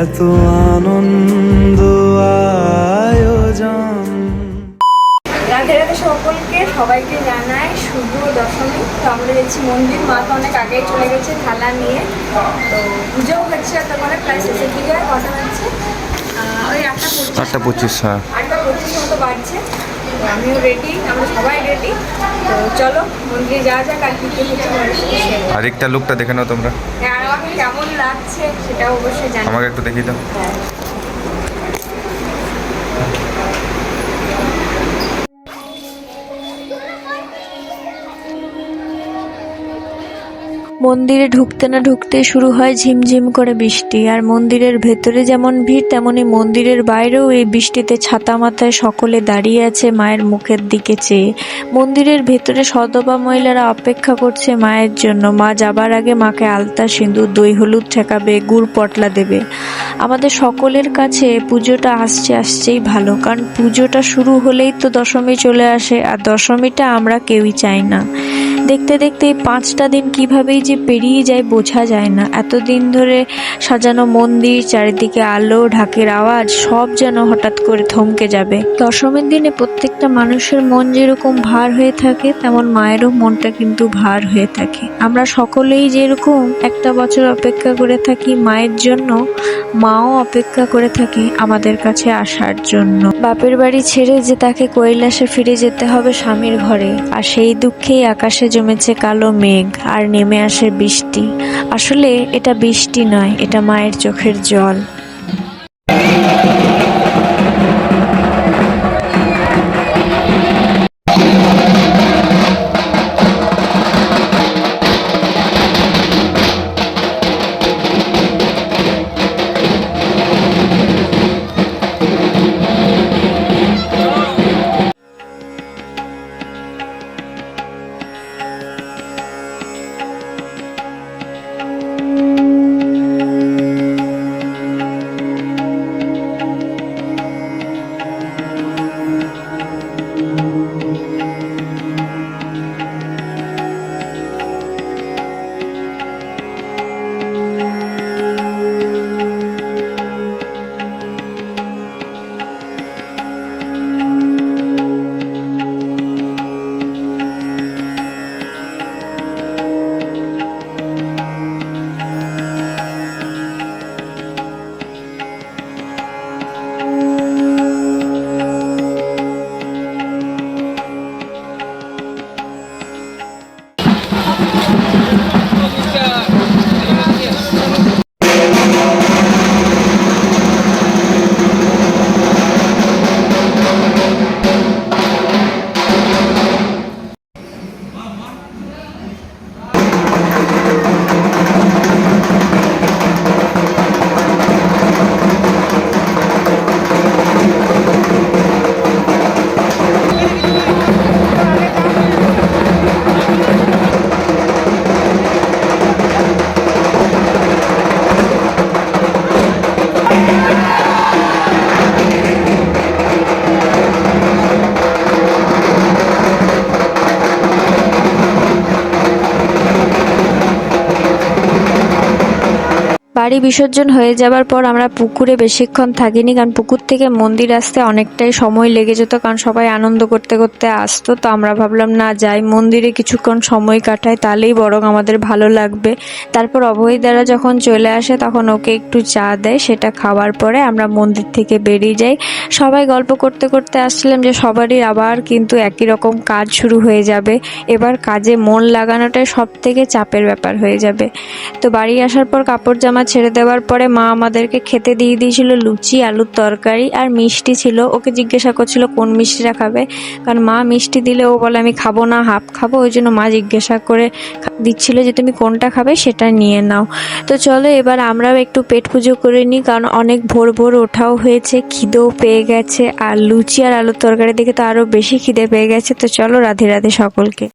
এত আনন্দ যাচ্ছি মন্দির মা তো অনেক আগেই চলে গেছে থালা নিয়ে। তো পুজোও হচ্ছে তারপরে প্রায় শেষের দিকে কথা হচ্ছে। ওই আটটা পঁচিশ আটটা পঁচিশ হ্যাঁ। আটটা পঁচিশ মতো বাজছে। তো আমিও রেডি আমরা সবাই রেডি তো চলো মন্দিরে যাওয়া যাক আর কী কী হচ্ছে আরেকটা লুকটা দেখে নাও তোমরা। হ্যাঁ, আমাকে কেমন লাগছে সেটাও অবশ্যই জানি আমাকে একটু দেখিয়ে দাও। মন্দিরে ঢুকতে না ঢুকতে শুরু হয় ঝিমঝিম করে বৃষ্টি। আর মন্দিরের ভেতরে যেমন ভিড়, তেমনি মন্দিরের বাইরেও এই বৃষ্টিতে ছাতা মাথায় সকলে দাঁড়িয়ে আছে মায়ের মুখের দিকে চেয়ে। মন্দিরের ভেতরে সদবা মহিলারা অপেক্ষা করছে মায়ের জন্য। মা যাবার আগে মাকে আলতা, সিঁদুর, দই, হলুদ ঠেকাবে, গুড় পটলা দেবে। আমাদের সকলের কাছে পুজোটা আসছে, আসছেই ভালো। কারণ পুজোটা শুরু হলেই তো দশমী চলে আসে, আর দশমীটা আমরা কেউই চাই না। দেখতে দেখতে এই পাঁচটা দিন কিভাবেই যে পেরিয়ে যায় বোঝা যায় না। এতদিন ধরে সাজানো মন্দির, চারিদিকে আলো, ঢাকের আওয়াজ, সব যেন হঠাৎ করে থমকে যাবে। দশমীর দিনে প্রত্যেকটা মানুষের মন যেরকম ভার হয়ে থাকে, তেমন মায়েরও মনটা কিন্তু ভার হয়ে থাকে। আমরা সকলেই যেরকম একটা বছর অপেক্ষা করে থাকি মায়ের জন্য, মাও অপেক্ষা করে থাকে আমাদের কাছে আসার জন্য। বাপের বাড়ি ছেড়ে যে তাকে কৈলাসে ফিরে যেতে হবে স্বামীর ঘরে, আর সেই দুঃখেই আকাশে জমেছে কালো মেঘ আর নেমে আসে বৃষ্টি। আসলে এটা বৃষ্টি নয়, এটা মায়ের চোখের জল। বাড়ি বিসর্জন হয়ে যাবার পর আমরা পুকুরে বেশিক্ষণ থাকিনি, কারণ পুকুর থেকে মন্দির আসতে অনেকটাই সময় লেগে যেত, কারণ সবাই আনন্দ করতে করতে আসতো। তো আমরা ভাবলাম, না, যাই, মন্দিরে কিছুক্ষণ সময় কাটাই, তাহলেই বরং আমাদের ভালো লাগবে। তারপর অভয় দ্বারা যখন চলে আসে, তখন ওকে একটু চা দেয়, সেটা খাওয়ার পরে আমরা মন্দির থেকে বেরিয়ে যাই। সবাই গল্প করতে করতে আসছিলাম যে, সবারই আবার কিন্তু একই রকম কাজ শুরু হয়ে যাবে। এবার কাজে মন লাগানোটাই সব থেকে চাপের ব্যাপার হয়ে যাবে। তো বাড়ি আসার পর কাপড় জামা ছেড়ে দেওয়ার পরে মা আমাদেরকে খেতে দিয়ে দিয়েছিল লুচি, আলুর তরকারি আর মিষ্টি ছিল। ওকে জিজ্ঞাসা করছিল, কোন মিষ্টিটা খাবে? কারণ মা মিষ্টি দিলে ও বলে, আমি খাব না, হাফ খাব। ওই জন্য মা জিজ্ঞাসা করে দিচ্ছিল যে, তুমি কোনটা খাবে সেটা নিয়ে নাও। তো চলো এবার আমরাও একটু পেট পুজো করে নিই, কারণ অনেক ভোর ভোর ওঠাও হয়েছে, খিদেও পেয়ে গেছে। আর লুচি আর আলুর তরকারি দেখে তো আরও বেশি খিদে পেয়ে গেছে। তো চলো রাধে রাধে সকলকে।